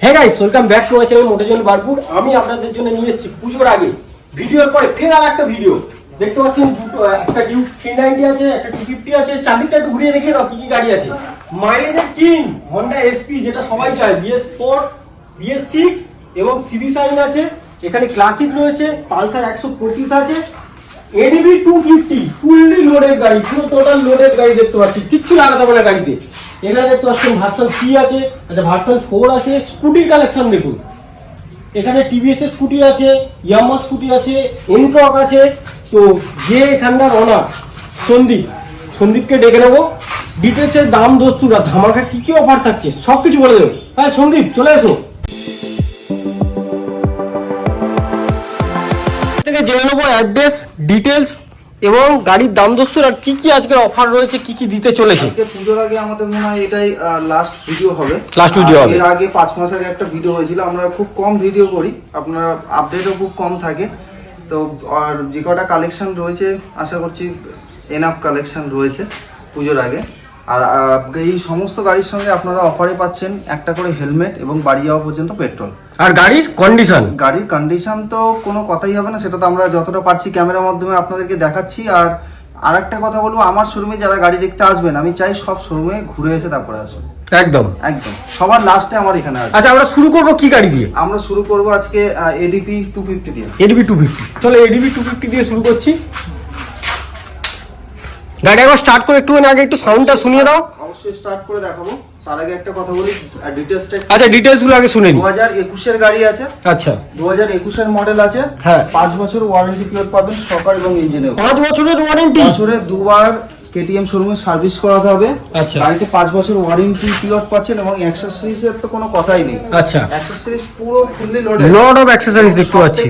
হ্যাঁ guys welcome back to my channel মোটেজন বারপুর আমি আপনাদের জন্য নিয়ে এসেছি পুজোর আগে। ভিডিওর পরে ফের আর একটা ভিডিও দেখতে পাচ্ছেন দুটো, একটা ডিউ থ্রি নাইনটি আছে, একটা টু ফিফটি আছে। চারদিকটা একটু ঘুরিয়ে দেখিয়ে দাও, কি কি গাড়ি আছে। মাইলেজের কিং হন্ডা এসপি যেটা সবাই চায়। বিএস ফোর বিএস সিক্স এবং সিবি সাইন আছে। এখানে ক্লাসিক রয়েছে, পালসার একশো পঁচিশ আছে। ADB two fifty fully loaded গাড়ি, পুরো টোটাল লোডেড গাড়ি দেখতে পাচ্ছি। কিচ্ছু লাগাতে না গাড়িতে। এখানে দেখতে পাচ্ছেন ভার্সন থ্রি আছে আচ্ছা ভার্সন ফোর আছে স্কুটির কালেকশন দেখুন। এখানে টিভিএস স্কুটি আছে ইয়ামা স্কুটি আছে এনট্রক আছে, তো যে এখানকার অনার সন্দীপ, সন্দীপকে ডেকে নেব। ডিটেলসের দাম দস্তুরা ধামাকা কি কি অফার থাকছে সব কিছু বলে দেবো। হ্যাঁ সন্দীপ, চলে এসো। থেকে জেনে নেব অ্যাড্রেস ডিটেলস এবং গাড়ির দাম দস্তুর আর কি কি আজকের অফার রয়েছে কি কি দিতে চলেছে? আজকে পুজোর আগে আমাদের মনে হয় এটাই লাস্ট ভিডিও হবে। লাস্ট ভিডিও হবে। এর আগে পাঁচ মাস আগে একটা ভিডিও হয়েছিল আমরা খুব কম ভিডিও করি আপনার আপডেটও খুব কম থাকে। তো আর যে কটা কালেকশন রয়েছে আশা করছি এনাফ কালেকশন রয়েছে পুজোর আগে। আর এই সমস্ত গাড়ির সঙ্গে আপনারা অফারে পাচ্ছেন একটা করে হেলমেট এবং বাড়ি যাওয়া পর্যন্ত পেট্রোল আর গাড়ির কন্ডিশন গাড়ির কন্ডিশন তো কোনো কথাই হবে না সেটা তো আমরা যতটা পারছি ক্যামেরার মাধ্যমে আপনাদেরকে দেখাচ্ছি। আর আর একটা কথা বলব আমার শোরুমে যারা গাড়ি দেখতে আসবেন আমি চাই সব শোরুমে ঘুরে এসে তারপরে আসুন। একদম। একদম। সবার লাস্টে আমার এখানে আছে আচ্ছা আমরা শুরু করব কি গাড়ি দিয়ে? আমরা শুরু করব আজকে এডিপি টু ফিফটি দিয়ে। এডিবি টু ফিফটি চলো এডিবি টু ফিফটি দিয়ে শুরু করছি। গাড়ি একবার স্টার্ট করে একটুখানি আগে একটু সাউন্ডটা শুনিয়ে দাও। অবশ্যই স্টার্ট করে দেখাবো। তার আগে একটা কথা বলি ডিটেলসটা আচ্ছা ডিটেলসগুলো আগে শুনে নিই হাজার একুশের গাড়ি আছে। আচ্ছা। দু হাজার একুশের মডেল আছে। হ্যাঁ। পাঁচ বছর ওয়ারেন্টি পিরিয়ড পাবেন সকার এবং ইঞ্জিনেও পাঁচ বছরের ওয়ারেন্টি বছরে দুবার কেটিএম শোরুমে সার্ভিস করাতে হবে। আচ্ছা। গাড়িতে পাঁচ বছর ওয়ারেন্টি পিরিয়ড পাচ্ছেন এবং অ্যাক্সেসরিজের তো কোনো কথাই নেই। আচ্ছা। অ্যাক্সেসরিজ পুরো fully loaded lord of accessories দেখতে পাচ্ছি।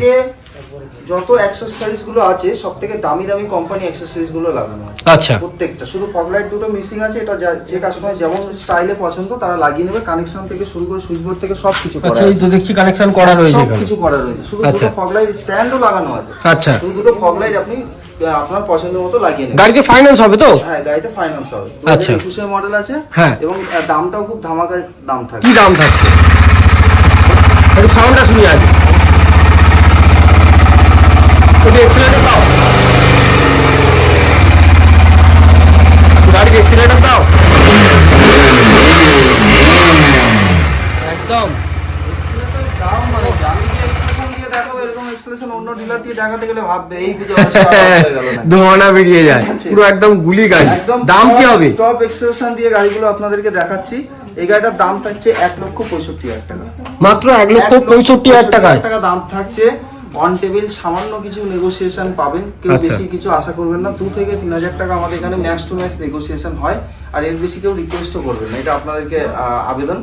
যত অ্যাক্সেসরিজগুলো আছে সব থেকে দামি দামি কোম্পানি অ্যাক্সেসরিজগুলো লাগানো আছে। আচ্ছা। প্রত্যেকটা। শুধু ফগলাইট দুটো মিসিং আছে এটা যা- কাস্টমার যেমন স্টাইলে পছন্দ তারা লাগিয়ে নেবে কানেকশন থেকে শুরু করে সুইচ বোর্ড থেকে সব কিছু করা আচ্ছা এই তো দেখছি কানেকশন করা রয়েছে সব কিছু করা রয়েছে। শুধু আচ্ছা। দুটো ফগলাইট স্ট্যান্ডও লাগানো আছে। আচ্ছা। শুধু দুটো ফগলাইট আপনি আপনার পছন্দের মতো লাগিয়ে নেবেন। গাড়িতে ফাইন্যান্স হবে তো? হ্যাঁ গাড়িতে ফাইন্যান্স হবে। আচ্ছা। হাজার একুশের মডেল আছে হ্যাঁ। এবং দামটাও খুব ধামাকা দাম থাকে কি দাম থাকছে? একটু সাউন্ডটা শুনি আগে একটু এক্সিলেটার দাও গাড়ির এক্সিলেটার দাও একদম দাম মানে আমি যে এক্সপ্রেশন দিয়ে দেখাবো এরকম এক্সপ্রেশন অন্য ডিলার দিয়ে দেখাতে গেলে ভাববে এই ধোঁয়ানা বেরিয়ে যায়। পুরো একদম গুলি গাড়ি। দাম কি হবে? টপ দিয়ে গাড়িগুলো আপনাদেরকে দেখাচ্ছি। এই গাড়িটার দাম থাকছে এক লক্ষ পঁয়ষট্টি হাজার টাকা। মাত্র এক লক্ষ পঁয়ষট্টি হাজার টাকা দাম থাকছে। অন টেবিল সামান্য কিছু নেগোসিয়েশন পাবেন। কেউ আচ্ছা। বেশি কিছু আশা করবেন না। দু থেকে তিন হাজার টাকা আমাদের এখানে ম্যাক্স টু ম্যাক্স নেগোসিয়েশন হয়। আর এর বেশি কেউ রিকোয়েস্টও করবেন না। এটা আপনাদেরকে আবেদন।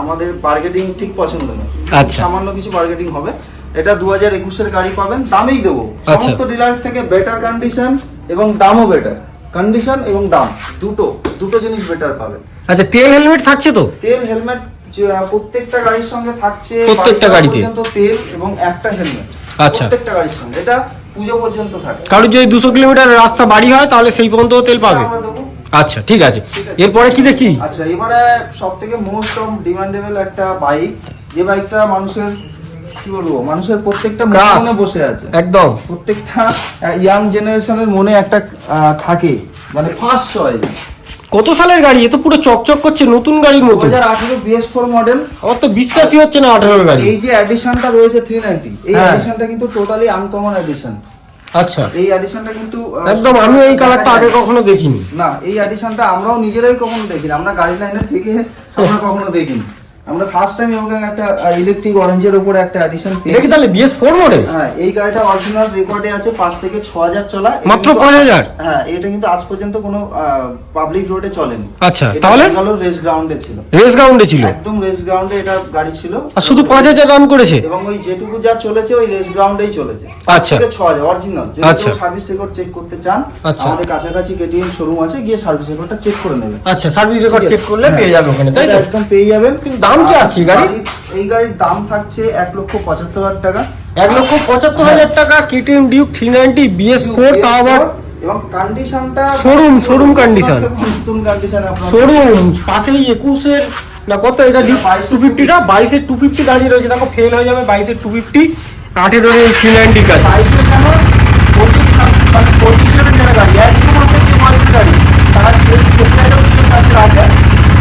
আমাদের বার্গেটিং ঠিক পছন্দ নয়। আচ্ছা। সামান্য কিছু বার্গেটিং হবে। এটা দু হাজার একুশের গাড়ি পাবেন দামেই দেবো আচ্ছা। সমস্ত ডিলার থেকে বেটার কন্ডিশন এবং দামও বেটার কন্ডিশন এবং দাম দুটো দুটো জিনিস বেটার পাবেন আচ্ছা তেল হেলমেট থাকছে তো তেল হেলমেট প্রত্যেকটা গাড়ির সঙ্গে থাকছে প্রত্যেকটা গাড়িতে? তেল এবং একটা হেলমেট আচ্ছা। প্রত্যেকটা গাড়ির সঙ্গে এটা পুজো পর্যন্ত থাকে কারোর যদি দুশো কিলোমিটার রাস্তা বাড়ি হয় তাহলে সেই পর্যন্ত তেল পাবে। আচ্ছা ঠিক আছে ঠিক আছে। এরপরে কি দেখছি আচ্ছা এবারে সব থেকে মোস্ট অফ ডিমান্ডেবল একটা বাইক যে বাইকটা মানুষের কি বলব? মানুষের প্রত্যেকটা মনে বসে আছে। একদম। প্রত্যেকটা ইয়াং জেনারেশনের মনে একটা থাকে। মানে ফার্স্ট চয়েস কত সালের গাড়ি? এ তো পুরো চকচক করছে নতুন গাড়ির মতো। হাজার আঠেরো বিএস ফোর মডেল আমার তো বিশ্বাসই হচ্ছে না আঠারোর গাড়ি। এই যে অ্যাডিশনটা রয়েছে থ্রি নাইনটি এই হ্যাঁ। অ্যাডিশনটা কিন্তু টোটালি আনকমন অ্যাডিশন আচ্ছা। এই অ্যাডিশনটা কিন্তু একদম আমি এই কালারটা আগে কখনো দেখিনি। না এই অ্যাডিশনটা আমরাও নিজেরাই কখনো দেখিনি আমরা গাড়ি লাইনে থেকে আমরা কখনো দেখিনি। আমরা ফার্স্ট টাইম এবং একটা ইলেকট্রিক অরেঞ্জের উপরে একটা অ্যাডিশন এটা কি তাহলে বিএস ফোর মডেল হ্যাঁ এই গাড়িটা অরিজিনাল রেকর্ডে আছে পাঁচ থেকে ছ হাজার চলা। মাত্র কিন্তু- 5,000? হ্যাঁ এটা কিন্তু আজ পর্যন্ত কোনো পাবলিক রোডে চলেনি। আচ্ছা, তাহলে? রেস গ্রাউন্ডে ছিল। রেস গ্রাউন্ডে ছিল? একদম রেস গ্রাউন্ডে এটা গাড়ি ছিল। আর শুধু পাঁচ হাজার রান করেছে? এবং ওই যেটুকু যা চলেছে ওই রেস গ্রাউন্ডেই চলেছে। আচ্ছা। থেকে ছ হাজার অরিজিনাল যদি। সার্ভিস রেকর্ড চেক করতে চান আচ্ছা। আমাদের কাছাকাছি কেটিএম শোরুম আছে গিয়ে সার্ভিস রেকর্ডটা চেক করে নেবে আচ্ছা সার্ভিস রেকর্ড চেক করলে। পেয়ে যাবে ওখানে তাই একদম পেয়ে যাবেন। কিন্তু দাম কি আর আছে এই গাড়ির? দাম থাকছে এক লক্ষ পঁচাত্তর হাজার টাকা। এক লক্ষ পঁচাত্তর হাজার টাকা KTM Duke three ninety BS four তাও আবার এবং কন্ডিশনটা Showroom- showroom condition। নতুন কন্ডিশনে শোরুম পাশেই একুশের না কত এটা বাইশের টু ফিফটিটা বাইশের টু ফিফটি দাঁড়িয়ে রয়েছে। দেখো ফেল হয়ে যাবে বাইশের টু ফিফটি আঠেরো থ্রি নাইনটির কাছে। বাইশের কেন? পঁচিশ মানে যারা গাড়ি এক দু মাসের যে বয়সের গাড়ি তারা সেই সেই গাড়িটাও নিজের কাছে রাখে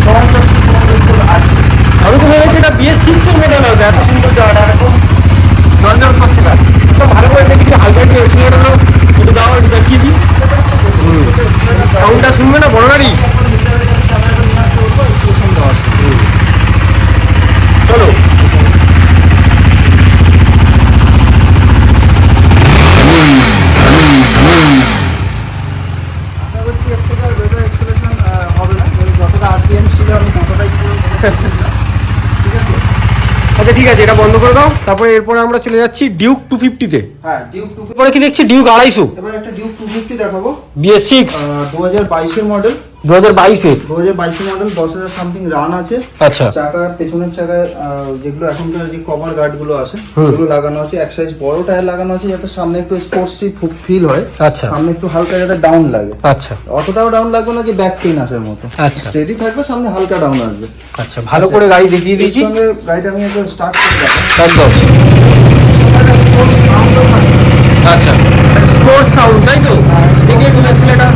সমান্তরাল আছে আমি তো ভেবেছি এটা বিএস সিক্স এর মডেল হবে এত সুন্দর জায়গাটা এরকম জল করছে না তো ভালো করে দেখি হালকা একটু এক্সিলেটার হলো একটু দাও, একটু দেখিয়ে দিই। সাউন্ডটা শুনবে না, বড় গাড়ি চলো। হবে না। আচ্ছা ঠিক আছে এটা বন্ধ করে দাও। তারপরে এরপরে আমরা চলে যাচ্ছি ডিউক টু ফিফটিতে হ্যাঁ ডিউক টু এরপরে কি দেখছি? ডিউক আড়াইশো। এবার একটা ডিউক টু ফিফটি দেখাবো। বিএস সিক্স দু হাজার বাইশের মডেল দু হাজার বাইশে? দু হাজার বাইশের মডেল দশ হাজার সামথিং রান আছে। আচ্ছা। চাকার পেছনের চাকায় যেগুলো এখনকার যে কভার গার্ডগুলো আছে সেগুলো লাগানো আছে এক সাইজ বড় টায়ার লাগানো আছে যাতে সামনে একটু স্পোর্টসি ফিল হয়। আচ্ছা। সামনে একটু হালকা যাতে ডাউন লাগে। আচ্ছা। অতটাও ডাউন লাগবে না যে ব্যাক পেইন আসার মতো। আচ্ছা। স্টেডি থাকবে সামনে হালকা ডাউন আসবে। আচ্ছা ভালো করে গাড়ি দেখিয়ে দিয়েছি। সঙ্গে গাড়িটা আমি একবার স্টার্ট করে দেখাই। একদম স্পোর্টস সাউন্ডও থাকে আচ্ছা স্পোর্টস সাউন্ড তাই তো দেখি একটু অ্যাক্সিলেটার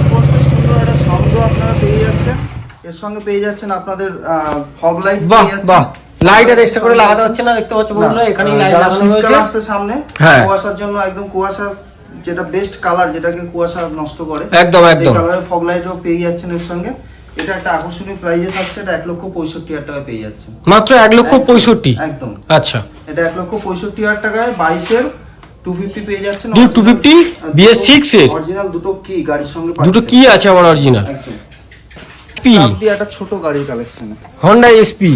স্পোর্টসের সুন্দর একটা সাউন্ডও আপনারা পেয়ে যাচ্ছেন এর সঙ্গে পেয়ে যাচ্ছেন আপনাদের ফগ লাইট বাহ বাহ। লাইট আর এক্সট্রা করে লাগাতে হচ্ছে না দেখতে পাচ্ছ বন্ধুরা এখানেই লাইট লাগানো হয়েছে। আসছে সামনে হ্যাঁ। কুয়াশার জন্য একদম কুয়াশা যেটা বেস্ট কালার যেটাকে কুয়াশা নষ্ট করে একদম, একদম। কালারের ফগ লাইটও পেয়ে যাচ্ছেন এর সঙ্গে। এটা একটা আকর্ষণীয় প্রাইজে থাকছে এটা এক লক্ষ পঁয়ষট্টি হাজার টাকায় পেয়ে যাচ্ছেন। মাত্র এক লক্ষ পঁয়ষট্টি? একদম। আচ্ছা। এটা এক লক্ষ পঁয়ষট্টি হাজার টাকায় বাইশের টু ফিফটি পেয়ে যাচ্ছেন। Duke 250 BS6 এর? অরিজিনাল দুটো কি গাড়ির সঙ্গে দুটো কি আছে আমার অরিজিনাল একদম পি আপনি একটা ছোট গাড়ির কালেকশনে হন্ডা এসপি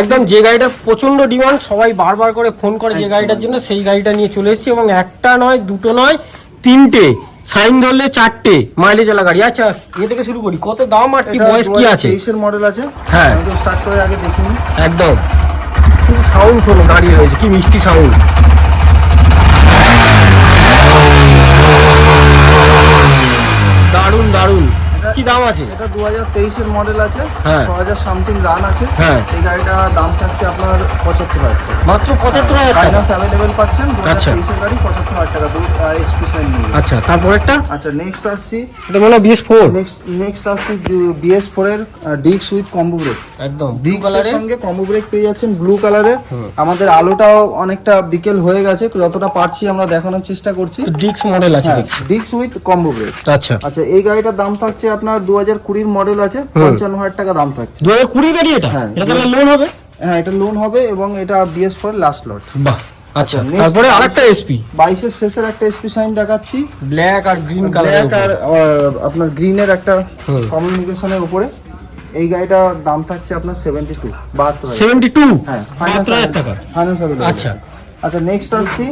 একদম যে গাড়িটার প্রচণ্ড ডিমান্ড সবাই বারবার করে ফোন করে যে গাড়িটার জন্য সেই গাড়িটা নিয়ে চলে এসেছি এবং একটা নয় দুটো নয় তিনটে। সাইন ধরলে চারটে মাইলেজ ওলা গাড়ি। আচ্ছা এ থেকে শুরু করি। কত দাম আর কি বয়স কি আছে? তেইশের মডেল আছে। হ্যাঁ। স্টার্ট করে আগে দেখিনি। একদম। শুধু সাউন্ড শোনো গাড়ি রয়েছে। কি মিষ্টি সাউন্ড দারুণ দারুণ কি দাম আছে? এটা দু হাজার তেইশের মডেল আছে। হ্যাঁ। ছ হাজার সামথিং রান আছে। হ্যাঁ। এই গাড়িটা দাম থাকছে আপনার পঁচাত্তর হাজার টাকা। মাত্র পঁচাত্তর হাজার ফাইন্যান্স অ্যাভেলেবেল পাচ্ছেন। দু হাজার আচ্ছা। তেইশের গাড়ি পঁচাত্তর হাজার টাকা। দু এসপি নিয়ে। আচ্ছা তারপর একটা? আচ্ছা নেক্সট আসছি। এটা মনে হয় বিএস ফোর নেক্সট নেক্সট আসছি বিএস ফোর এর ডিক্স উইথ কম্বো ব্রেক একদম ব্লু ডিক্সের কালারের সঙ্গে কম্বো ব্রেক পেয়ে যাচ্ছেন ব্লু কালারের আমাদের আলোটাও অনেকটা বিকেল হয়ে গেছে। যতটা পারছি আমরা দেখানোর চেষ্টা করছি। ডিক্স মডেল আছে ডিক্স উইথ কম্বো ব্রেক আচ্ছা। আচ্ছা এই গাড়িটার দাম থাকছে আপনার দু হাজার কুড়ির মডেল আছে পঞ্চান্ন হাজার টাকা দাম থাকছে। দু হাজার কুড়ি গাড়ি এটা? হ্যাঁ। এটা লোন হবে? হ্যাঁ এটা লোন হবে এবং এটা বিএস ফোর লাস্ট লট বাহ আচ্ছা তারপরে আরেকটা এসপি বাইশের শেষের একটা এসপি সাইন দেখাচ্ছি। ব্ল্যাক আর গ্রিন ব্ল্যাক কালার আর আহ, আপনার গ্রিনের একটা কমিউনিকেশনের উপরে। এই গাড়িটার দাম থাকছে আপনার সেভেন্টি টু বাহাত্তর হাজার। সেভেন্টি টু হ্যাঁ টাকা। ফাইন্যান্স আচ্ছা। আচ্ছা নেক্সট আসছি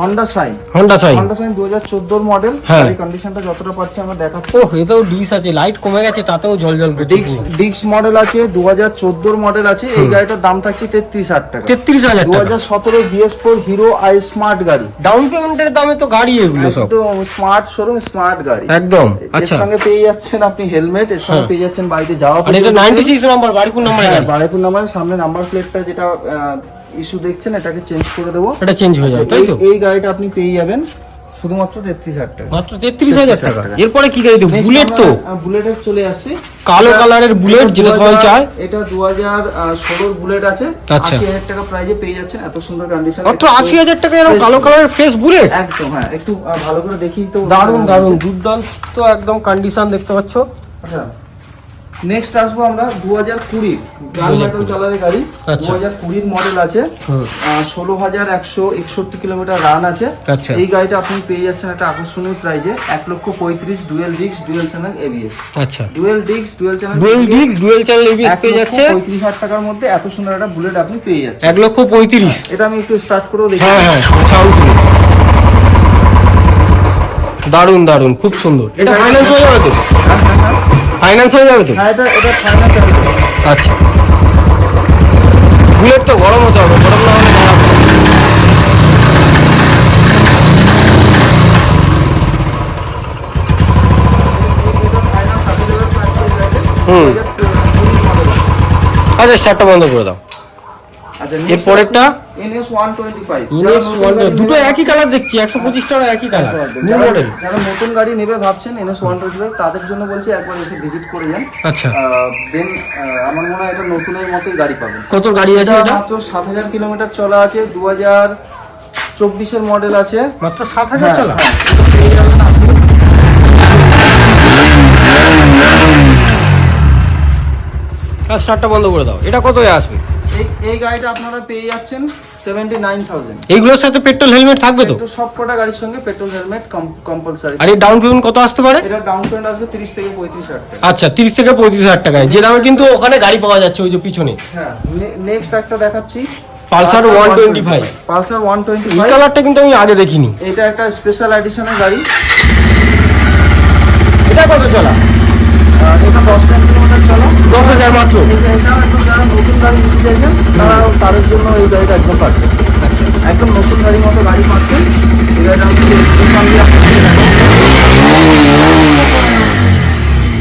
Honda shine Honda shine Honda shine হাজার চোদ্দোর মডেল। গাড়ি কন্ডিশনটা যতটা পাচ্ছি আমরা দেখাচ্ছি। ও এতেও ডিস আছে লাইট কমে গেছে তাতেও জল করছে ডিক্স ডিক্স মডেল আছে দু হাজার চোদ্দোর মডেল আছে এই গাড়িটার দাম থাকছে তেত্রিশ হাজার টাকা। তেত্রিশ হাজার দু টাকা হাজার সতেরো BS four Hero i smart গাড়ি। ডাউন পেমেন্টের দামে তো গাড়ি এগুলো সব। একদম স্মার্ট শোরুম স্মার্ট গাড়ি। একদম এর আচ্ছা। সঙ্গে পেয়ে যাচ্ছেন আপনি হেলমেট এর সঙ্গে হ্যাঁ। পেয়ে যাচ্ছেন বাড়িতে যাওয়া আর এটা নাইনটি সিক্স নাম্বার বাড়িপুর নাম্বারে বাড়িপুর নাম্বারের সামনে নাম্বার প্লেটটা যেটা ইস্যু দেখছেন এটাকে চেঞ্জ করে দেবো। এটা চেঞ্জ হয়ে যাবে তাই তো? এই- গাড়িটা আপনি পেয়ে যাবেন শুধুমাত্র তেত্রিশ হাজার টাকা। মাত্র তেত্রিশ হাজার টাকা। এরপরে কি গাড়ি দেবো বুলেট তো? বুলেটের চলে আসছি কালো কালারের বুলেট, যেটা সবাই চায়। এটা দু হাজার ষোলোর বুলেট আছে। আচ্ছা। আশি হাজার টাকা প্রাইজে পেয়ে যাচ্ছেন এত সুন্দর কন্ডিশন মাত্র আশি হাজার টাকা এরকম কালো কালারের ফ্রেশ বুলেট একদম হ্যাঁ একটু ভালো করে দেখি তো দারুণ দারুণ দুর্দান্ত একদম কন্ডিশন দেখতে পাচ্ছ। আচ্ছা। নেক্সট আসব আমরা দু হাজার কুড়ি। মেটাল কালারের গাড়ি। দু আচ্ছা। হাজার কুড়ির মডেল আছে। ষোলো হাজার একশো একষট্টি কিলোমিটার রান আছে। আচ্ছা। এই গাড়িটা আপনি পেয়ে যাচ্ছেন একটা আকর্ষণীয় প্রাইজে এক লক্ষ পঁয়ত্রিশ dual disc dual channel ABS আচ্ছা। Dual disc dual channel dual disc dual channel ABS পেয়ে যাচ্ছে? পঁয়ত্রিশ হাজার টাকার মধ্যে এত সুন্দর একটা বুলেট আপনি পেয়ে যাচ্ছেন। এক লক্ষ পঁয়ত্রিশ। এটা আমি একটু স্টার্ট করেও দেখি। হ্যাঁ হ্যাঁ দারুণ দারুণ খুব সুন্দর। এটা ফাইন্যান্স হয়ে যাবে তো? হ্যাঁ হ্যাঁ হ্যাঁ। ফাইন্যান্স হয়ে যাবে তো? এটা আচ্ছা। বুলেট তো গরম হতে হবে গরম না হলে হুম। আচ্ছা স্টার্টটা বন্ধ করে দাও। এর পরেরটা? NS one twenty five NS দুটো একই কালার দেখছি একশো পঁচিশ টাকা একই কালার নিউ মডেল যারা নতুন গাড়ি নেবে ভাবছেন এনএস ওয়ান টোয়েন্টি ফাইভ তাদের জন্য বলছি একবার এসে ভিজিট করে যান। আচ্ছা। দেন আমার মনে হয় এটা নতুনের মতোই গাড়ি পাবেন। কত গাড়ি আছে এটা মাত্র সাত হাজার কিলোমিটার চলা আছে দু হাজার চব্বিশের মডেল আছে। মাত্র সাত হাজার হ্যাঁ, চালা? হ্যাঁ, স্টার্টটা বন্ধ করে দাও। এটা কত আসবে? এই গাড়িটা আপনারা পেয়ে যাচ্ছেন সেভেন্টি নাইন থাউজেন্ড এইগুলোর সাথে পেট্রোল হেলমেট থাকবে তো? সব কটা গাড়ির সঙ্গে পেট্রোল হেলমেট কম্পালসারি আর এই ডাউন পেমেন্ট কত আসতে পারে? এটা ডাউন পেমেন্ট আসবে তিরিশ থেকে পঁয়ত্রিশ হাজার টাকা। আচ্ছা তিরিশ থেকে পঁয়ত্রিশ হাজার টাকায়। যে দামে কিন্তু ওখানে গাড়ি পাওয়া যাচ্ছে ওই যে পিছনে। হ্যাঁ নেক্সট একটা দেখাচ্ছি। Pulsar one twenty five Pulsar one twenty এই ফাইভ কালারটা কিন্তু আমি আগে দেখিনি। এটা একটা স্পেশাল এডিশনের গাড়ি। এটা কত চলা? এটা দশ হাজার কিলোমিটার চলা। দশ হাজার মাত্র? এটা একদম যারা নতুন গাড়ি নিতে চাইছেন তারা তাদের জন্য এই গাড়িটা একদম পারফেক্ট আচ্ছা। একদম নতুন গাড়ির মতো গাড়ি পাচ্ছেন। এই গাড়িটা আমি।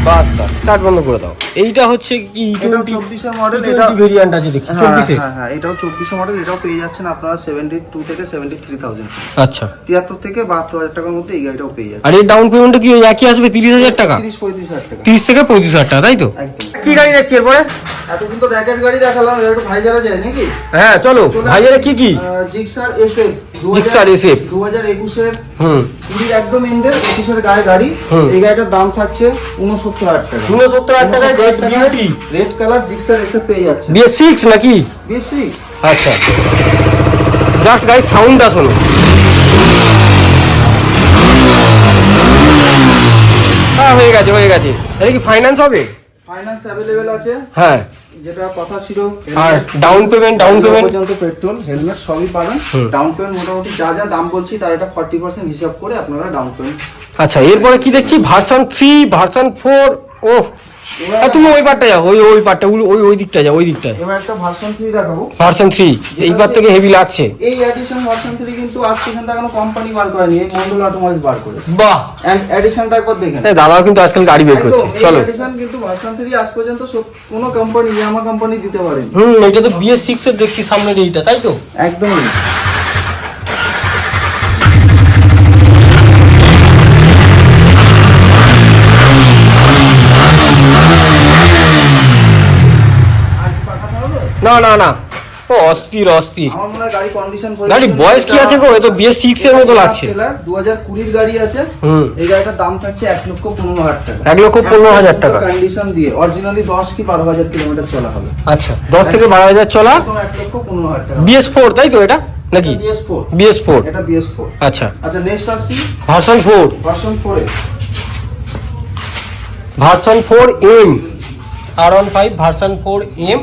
বাস বাস স্টার্ট বন্ধ করে দাও। এইটা হচ্ছে কি টোয়েন্টি চব্বিশের মডেল এটা ভেরিয়েন্ট আছে দেখি হ্যাঁ, চব্বিশে? হ্যাঁ হ্যাঁ এটাও চব্বিশে মডেল এটাও পেয়ে যাচ্ছেন আপনারা সেভেন্টি টু থেকে সেভেন্টি থ্রি থাউজেন্ড আচ্ছা। তিয়াত্তর থেকে বাহাত্তর হাজার টাকার মধ্যে এই গাড়িটাও পেয়ে যাচ্ছে আর এই ডাউন পেমেন্টটা কি ওই একই আসবে তিরিশ হাজার টাকা? তিরিশ পঁয়ত্রিশ হাজার টাকা। তিরিশ থেকে পঁয়ত্রিশ হাজার টাকা তাই তো? কি গাড়ি দেখছি এরপরে? এতক্ষণ তো র্যাকেট গাড়ি দেখালাম এবার একটু ভাইজারা যায় নাকি? হ্যাঁ চলো ভাইয়ারে কি কি? জিক্সার এসএফ জিক্সার দু হাজার একুশের হুম। কুড়ির একদম এন্ডের পঁচিশের গায়ে গাড়ি। এই গাড়িটার দাম থাকছে উনসত্তর হাজার টাকা। উনসত্তর হাজার টাকায় red beauty red colour Gixxer SF পেয়ে যাচ্ছে। বিএস সিক্স নাকি? বেশি আচ্ছা। জাস্ট গাড়ি সাউন্ডটা শোনো। হ্যাঁ হয়ে গেছে হয়ে গেছে। এটা কি ফাইন্যান্স হবে? ফাইন্যান্স অ্যাভেলেবেল আছে। হ্যাঁ। যেটা কথা ছিল আর ডাউন পেমেন্ট ডাউন পেমেন্ট পর্যন্ত পেট্রোল হেলমেট সবই পাবেন। ডাউন পেমেন্ট মোটামুটি যা যা দাম বলছি তার একটা ফর্টি পার্সেন্ট হিসাব করে আপনারা ডাউন পেমেন্ট আচ্ছা এরপরে কি দেখছি? ভার্সন থ্রি ভার্সন ফোর ও তুমি ওই পারটা যাও ওই ওই পারটা ওই ওই- দিকটা যাও ওই দিকটায়। এবার একটা ভার্সন থ্রি দেখাবো। ভার্সন থ্রি এইবার থেকে হেভি লাগছে। এই এডিশন ভার্সন থ্রি কিন্তু আজ পর্যন্ত কোনো কোম্পানি বার করেনি এই মন্ডল অটোমোবাইলস বার করে বাহ! এডিশনটা একবার দেখেন এই দাদাও কিন্তু আজকাল গাড়ি বের করছে চলো। এডিশন কিন্তু ভার্সন থ্রি আজ পর্যন্ত কোনো কোম্পানি ইয়ামা কোম্পানি দিতে পারেনি। হুম এটা তো বিএস সিক্স এর দেখছি সামনের এইটা তাই তো? একদমই। না না ও অস্থির অস্থির। আমার মনে হয় গাড়ি কন্ডিশন গাড়ি বয়স কি আছে গো? এ তো six এর মতো লাগছে। দু হাজার কুড়ির গাড়ি আছে। এই গাড়িটার দাম থাকছে এক লক্ষ পনেরো হাজার টাকা। এক লক্ষ পনেরো হাজার টাকা। কন্ডিশন দিয়ে অরিজিনালি দশ কি বারো হাজার কিলোমিটার চলা হবে। আচ্ছা দশ থেকে বারো হাজার চলা এক লক্ষ পনেরো হাজার টাকা। বিএস ফোর তাই তো এটা? নাকি? বিএস ফোর বিএস ফোর এটা বিএস ফোর আচ্ছা। আচ্ছা নেক্সট আসছি। Version four. ভার্সন ফোরে version four M. R one five version four M.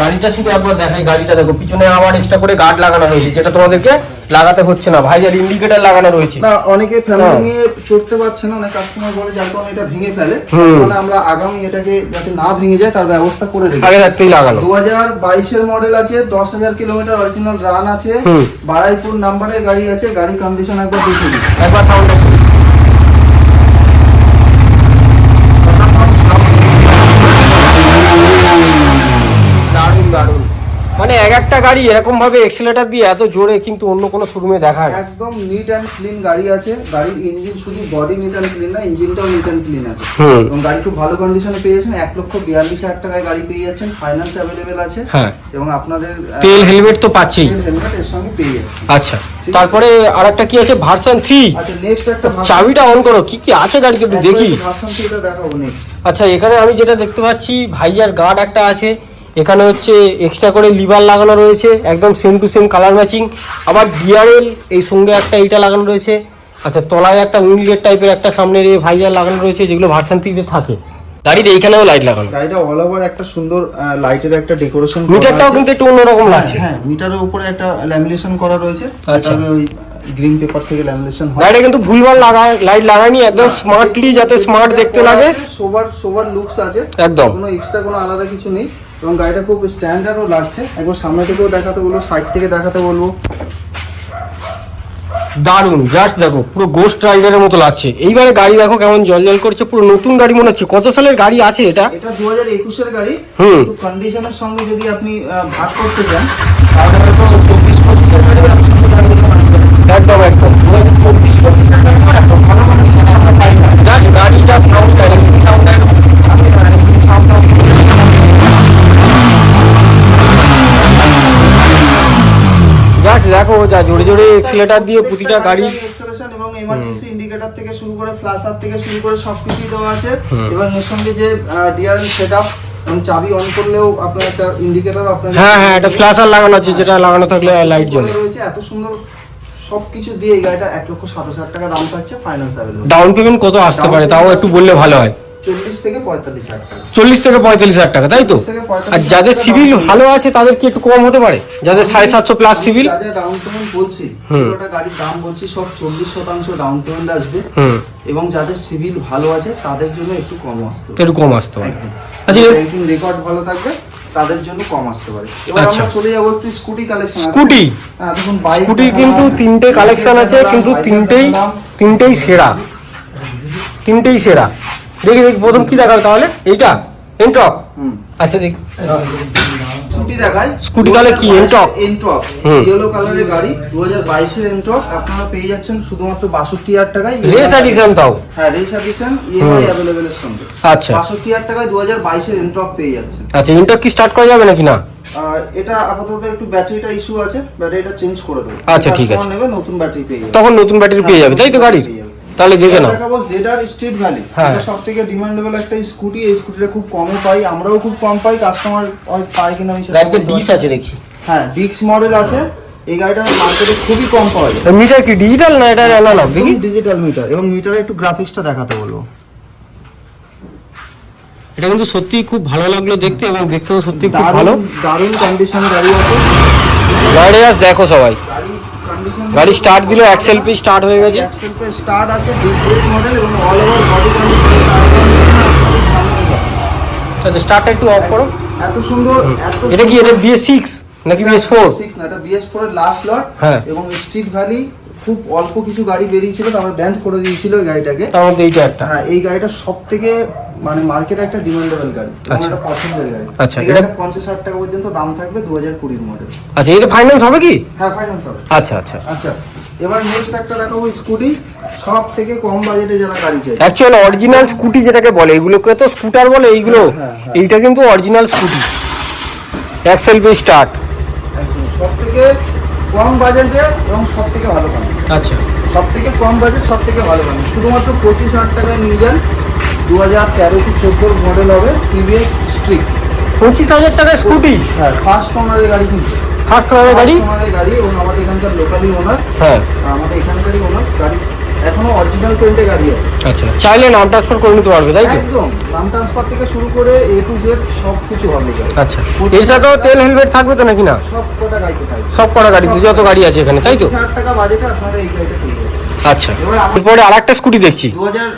গাড়িটা শুধু একবার দেখাই গাড়িটা দেখো পিছনে আবার এক্সট্রা করে গার্ড লাগানো হয়েছে যেটা তোমাদেরকে লাগাতে হচ্ছে না। ভাইজার ইন্ডিকেটর লাগানো রয়েছে। না অনেকে ফ্যামিলি। নিয়ে চড়তে পারছে না অনেক কাস্টমার বলে যার কারণে এটা ভেঙে ফেলে। মানে আমরা আগামী এটাকে যাতে না ভেঙে যায় তার ব্যবস্থা করে রেখেছি আগে লাগানো। দু হাজার বাইশের মডেল আছে দশ হাজার কিলোমিটার অরিজিনাল রান আছে হুম। বারাইপুর নাম্বারের গাড়ি আছে গাড়ি কন্ডিশন একবার দেখে নিন। একবার সাউন্ডটা শুনো দারুণ দারুণ মানে এক একটা গাড়ি এরকম ভাবে এক্সিলেটার দিয়ে এত জোরে কিন্তু অন্য কোনো শোরুমে দেখায় না। একদম নিট অ্যান্ড ক্লিন গাড়ি আছে। গাড়ির ইঞ্জিন শুধু বডি নিট অ্যান্ড ক্লিন না ইঞ্জিনটাও নিট অ্যান্ড ক্লিন আছে। এবং গাড়ি খুব ভালো কন্ডিশনে পেয়ে যাচ্ছেন। এক লক্ষ বিয়াল্লিশ হাজার টাকায় গাড়ি পেয়ে যাচ্ছেন। ফাইন্যান্স অ্যাভেলেবেল আছে। হ্যাঁ। এবং আপনাদের তেল হেলমেট তো পাচ্ছেই। হেলমেট এর সঙ্গে পেয়ে যাচ্ছেন। আচ্ছা তারপরে আর একটা কি আছে? ভার্সন থ্রি আচ্ছা নেক্সট একটা চাবিটা অন করো। কি কি আছে একটু দেখি ভার্সন থ্রিটা দেখাবো নেক্সট আচ্ছা এখানে আমি যেটা দেখতে পাচ্ছি ভাইজার গার্ড একটা আছে। এখানে হচ্ছে এক্সট্রা করে লিভার লাগানো রয়েছে একদম same to same colour matching আবার ডিআরএল এই সঙ্গে একটা এইটা লাগানো রয়েছে। আচ্ছা তলায় একটা উইংলেট টাইপের একটা সামনের এ ভাইজার লাগানো রয়েছে যেগুলো ভার্সন থ্রিতে থাকে গাড়ির এইখানেও লাইট লাগানো। গাড়িটা অল ওভার একটা সুন্দর লাইটের একটা ডেকোরেশন মিটারটাও কিন্তু একটু অন্যরকম লাগছে। হ্যাঁ মিটারের উপরে একটা ল্যামিনেশন করা রয়েছে। আচ্ছা। ওই গ্রিন পেপার থেকে ল্যামিনেশন হয়। গাড়িটা কিন্তু ভুলভাল লাগায় লাইট লাগায়নি একদম স্মার্টলি যাতে স্মার্ট দেখতে লাগে। সোবার সোবার লুকস আছে। একদম। কোনো এক্সট্রা কোনো আলাদা কিছু নেই। এবং গাড়িটা খুব স্ট্যান্ডার্ডও লাগছে। একবার সামনে থেকেও দেখাতে বলব সাইড থেকে দেখাতে বলব। দারুণ জাস্ট দেখো পুরো গোস্ট রাইডারের মতো লাগছে। এইবারে গাড়ি দেখো কেমন জল জল করছে পুরো নতুন গাড়ি মনে হচ্ছে। কত সালের গাড়ি আছে এটা? এটা দু হাজার একুশের গাড়ি। হুম। কন্ডিশনের সঙ্গে যদি আপনি ভাগ করতে চান তাহলে চব্বিশ পঁচিশের গাড়ি একদম একদম। দু হাজার চব্বিশ যা জোরে জোরে এক্সিলেটার দিয়ে প্রতিটা গাড়ি এক্সেলেশন এবং এমার্জেন্সি ইন্ডিকেটর থেকে শুরু করে ফ্ল্যাশার থেকে শুরু করে সবকিছুই দেওয়া আছে। এবং এর সঙ্গে যে ডিআরএল সেটআপ চাবি অন করলেও আপনার একটা ইন্ডিকেটর আপনার হ্যাঁ হ্যাঁ একটা ফ্ল্যাশার লাগানো আছে যেটা লাগানো থাকলে লাইট জ্বলে। রয়েছে এত সুন্দর সবকিছু দিয়ে এই গাড়িটা এক লক্ষ সাতাশ হাজার টাকা দাম পাচ্ছে ফাইন্যান্স অ্যাভেলেবল ডাউন পেমেন্ট কত আসতে পারে? তাও একটু বললে ভালো হয়। চল্লিশ থেকে পঁয়তাল্লিশ হাজার টাকা। চল্লিশ থেকে পঁয়তাল্লিশ হাজার টাকা তাই তো? 40 থেকে 45 আর যাদের সিভিল ভালো আছে তাদের কি একটু কম হতে পারে? যাদের সাড়ে সাতশো প্লাস সিভিল ডাউন পেমেন্ট বলছি। পুরোটা গাড়ির দাম বলছি সব চল্লিশ শতাংশ ডাউন পেমেন্ট আসবে। এবং যাদের সিভিল ভালো আছে তাদের জন্য একটু কম আসতে একটু কম আসতে পারে। আচ্ছা ব্যাংকিং রেকর্ড ভালো থাকবে তাদের জন্য কম আসতে পারে। এবার আচ্ছা। আমরা চলে যাব একটু স্কুটি কালেকশন স্কুটি হ্যাঁ দেখুন বাইক স্কুটির কিন্তু তিনটে কালেকশন আছে কিন্তু তিনটেই তিনটেই সেরা। তিনটেই সেরা। দেখি দেখি প্রথম কি দেখাবে তাহলে? এইটা? এন্টক হুম। আচ্ছা দেখি। স্কুটি দেখায় স্কুটি তাহলে কি? এন্টক হুম। ইয়েলো কালারের গাড়ি দু হাজার বাইশের এন্টক আপনারা পেয়ে যাচ্ছেন শুধুমাত্র বাষট্টি হাজার টাকায় রেস এডিশন তাও? হ্যাঁ রেস এডিশন ইএমআই অ্যাভেলেবেল এর সঙ্গে। আচ্ছা। বাষট্টি হাজার টাকায় দু হাজার বাইশের এন্টক পেয়ে যাচ্ছেন। আচ্ছা এন্টক কি স্টার্ট করা যাবে নাকি না? এটা আপাতত একটু ব্যাটারিটা ইস্যু আছে। ব্যাটারিটা চেঞ্জ করে দেবো। আচ্ছা, ঠিক আছে। নতুন ব্যাটারি পেয়ে যাবে। তখন নতুন ব্যাটারি পেয়ে যাবে তাই তো গাড়ির? তাহলে দেখে নাও। দেখাবো জেডার স্ট্রিট ভ্যালি হ্যাঁ। এটা সব থেকে ডিমান্ডেবল একটা স্কুটি এই স্কুটিটা খুব কমে পাই। আমরাও খুব কম পাই কাস্টমার পায় কিনা আমি সেটা গাড়িতে ডিস আছে দেখি। হ্যাঁ ডিক্স মডেল আছে। এই গাড়িটা মার্কেটে খুবই কম পাওয়া যায়। মিটার কি? ডিজিটাল না এটা অ্যানালগ দেখি? ডিজিটাল মিটার এবং মিটারে একটু গ্রাফিক্সটা দেখাতে বলব। এটা কিন্তু সত্যি খুব ভালো লাগল দেখতে এবং দেখতেও সত্যি খুব ভালো। দারুণ কন্ডিশন গাড়ি আছে। গাড়ি জাস্ট দেখো সবাই। গাড়ি স্টার্ট দিলো অ্যাক্সেল পি স্টার্ট হয়ে গেছে। অ্যাক্সেল পে স্টার্ট আছে মডেল এবং অল ওভার বডি কন্ডিশন। আচ্ছা স্টার্টটা একটু অফ করো। এত সুন্দর এটা কি এটা বিএস সিক্স নাকি বিএস ফোর সিক্স না এটা বিএস ফোর এর লাস্ট লট হ্যাঁ। এবং স্ট্রিট ভ্যালি খুব অল্প কিছু গাড়ি বেরিয়েছিল তারপর ব্যান্ড করে দিয়েছিল এই গাড়িটাকে। তার মধ্যে এইটা একটা। হ্যাঁ এই গাড়িটা সব থেকে মানে মার্কেটে একটা ডিমান্ডেবল গাড়ি আচ্ছা। একটা পছন্দের গাড়ি। আচ্ছা, এটা- গাড়িটা পঞ্চাশ ষাট টাকা পর্যন্ত দাম থাকবে দু হাজার কুড়ির মডেল আচ্ছা এটা ফাইন্যান্স হবে কি? হ্যাঁ ফাইন্যান্স হবে। আচ্ছা আচ্ছা। আচ্ছা এবার নেক্সট একটা দেখাবো স্কুটি সব থেকে কম বাজেটে যারা গাড়ি চাই অ্যাকচুয়াল অরিজিনাল স্কুটি যেটাকে বলে এগুলোকে তো স্কুটার বলে এইগুলো। হ্যাঁ, হ্যাঁ। এইটা কিন্তু অরিজিনাল স্কুটি অ্যাক্সেল পি স্টার্ট সব থেকে কম বাজেটে এবং সব থেকে ভালো দাম। আচ্ছা। সব থেকে কম বাজেট সব থেকে ভালো দাম। শুধুমাত্র পঁচিশ হাজার টাকায় নিয়ে যান দু হাজার তেরো কি চোদ্দোর মডেল হবে টিভিএস স্ট্রিক পঁচিশ হাজার টাকায় স্কুটি হ্যাঁ ফার্স্ট ওনারের গাড়ি কিন্তু। ফার্স্ট ক্লাসের গাড়ি? ওনারের গাড়ি এবং আমাদের এখানকার লোকালি ওনার হ্যাঁ। আমাদের এখানকারই ওনার গাড়ি এখনও অরিজিনাল পেন্টে গাড়ি আছে। আচ্ছা চাইলে নাম ট্রান্সফার করে নিতে পারবে তাই তো? একদম। নাম ট্রান্সফার থেকে শুরু করে এ টু জেড সব কিছু হবে গাড়ি আচ্ছা। সাথেও তেল হেলমেট থাকবে তো নাকি না? সব কটা থাকবে সব কটা গাড়িতে যত গাড়ি আছে এখানে তাই তো? পঁচিশ হাজার টাকা বাজেটে আপনারা এই গাড়িটা পেয়ে আচ্ছা। এবার এরপরে আর একটা স্কুটি দেখছি। দু হাজার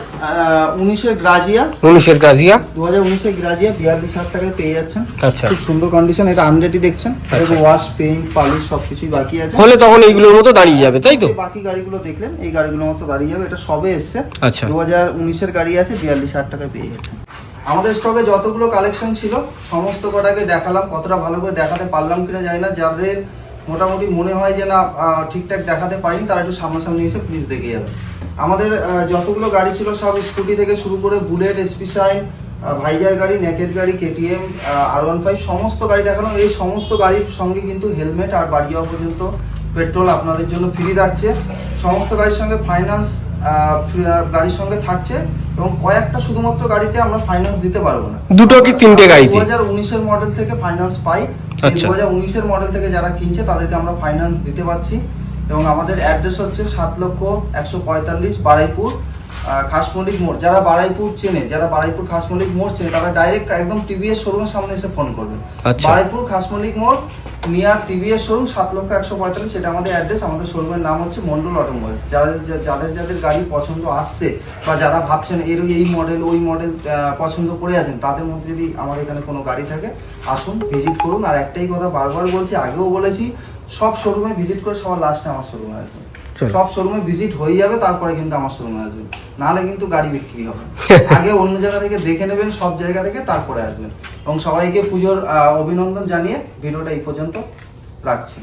উনিশের গ্রাজিয়া। উনিশের গ্রাজিয়া। দু হাজার উনিশের গ্রাজিয়া বিয়াল্লিশ হাজার টাকায় পেয়ে যাচ্ছেন। আচ্ছা। খুব সুন্দর কন্ডিশন এটা আনরেডি দেখছেন। আচ্ছা। ওয়াশ পেইন্ট পালিশ সবকিছুই বাকি আছে। হলে তখন এইগুলোর মতো দাঁড়িয়ে যাবে তাই তো? বাকি গাড়িগুলো দেখলেন এই গাড়িগুলোর মতো দাঁড়িয়ে যাবে এটা সবে এসছে। আচ্ছা। দু হাজার উনিশের গাড়ি আছে বিয়াল্লিশ হাজার টাকায় পেয়ে যাচ্ছেন। আমাদের স্টকে যতগুলো কালেকশন ছিল সমস্ত কটাকে দেখালাম কতটা ভালো করে দেখাতে পারলাম কিনা জানি না। যাদের মোটামুটি মনে হয় যে না ঠিকঠাক দেখাতে পারিনি তারা একটু সামনাসামনি এসে প্লিজ দেখে যাবে। আমাদের যতগুলো গাড়ি ছিল সব স্কুটি থেকে শুরু করে বুলেট এসপি সাইন ভাইজার গাড়ি নেকেট গাড়ি কেটিএম আর ওয়ান ফাইভ সমস্ত গাড়ি দেখানো। এই সমস্ত গাড়ির সঙ্গে কিন্তু হেলমেট আর বাড়ি যাওয়া পর্যন্ত পেট্রোল আপনাদের জন্য ফ্রি থাকছে। সমস্ত গাড়ির সঙ্গে ফাইন্যান্স গাড়ির সঙ্গে থাকছে এবং কয়েকটা শুধুমাত্র গাড়িতে আমরা ফাইন্যান্স দিতে পারব না। দুটো কি তিনটে গাড়ি দু হাজার উনিশের মডেল থেকে ফাইন্যান্স পাই। আচ্ছা। দু হাজার উনিশের মডেল থেকে যারা কিনছে তাদেরকে আমরা ফাইন্যান্স দিতে পারছি। এবং আমাদের অ্যাড্রেস হচ্ছে সাত লক্ষ একশো পঁয়তাল্লিশ বারাইপুর আহ, খাসমন্ডিক মোড়। যারা বারাইপুর চেনে যারা বারাইপুর খাসমন্ডিক মোড় চেনে তারা ডাইরেক্ট একদম টিভিএস শোরুমের সামনে এসে ফোন করবেন আচ্ছা। বারাইপুর খাসমন্ডিক মোড় নিয়ার টিভিএস শোরুম সাত লক্ষ একশো পঁয়তাল্লিশ সেটা আমাদের অ্যাড্রেস আমাদের শোরুমের নাম হচ্ছে মন্ডল অটোমোবাইল যারা যাদের যাদের গাড়ি পছন্দ আসছে বা যারা ভাবছেন এর এই মডেল ওই মডেল পছন্দ করে আছেন তাদের মধ্যে যদি আমাদের এখানে কোনো গাড়ি থাকে আসুন ভিজিট করুন। আর একটাই কথা বারবার বলছি আগেও বলেছি সব শোরুমে ভিজিট করে সবার লাস্টে আমার শোরুমে আসবে। সব শোরুমে ভিজিট হয়ে যাবে তারপরে কিন্তু আমার শোরুমে আসবে। নাহলে কিন্তু গাড়ি বিক্রি হবে। আগে অন্য জায়গা থেকে দেখে নেবেন সব জায়গা থেকে তারপরে আসবেন। এবং সবাইকে পুজোর আহ, অভিনন্দন জানিয়ে ভিডিওটা এই পর্যন্ত রাখছি।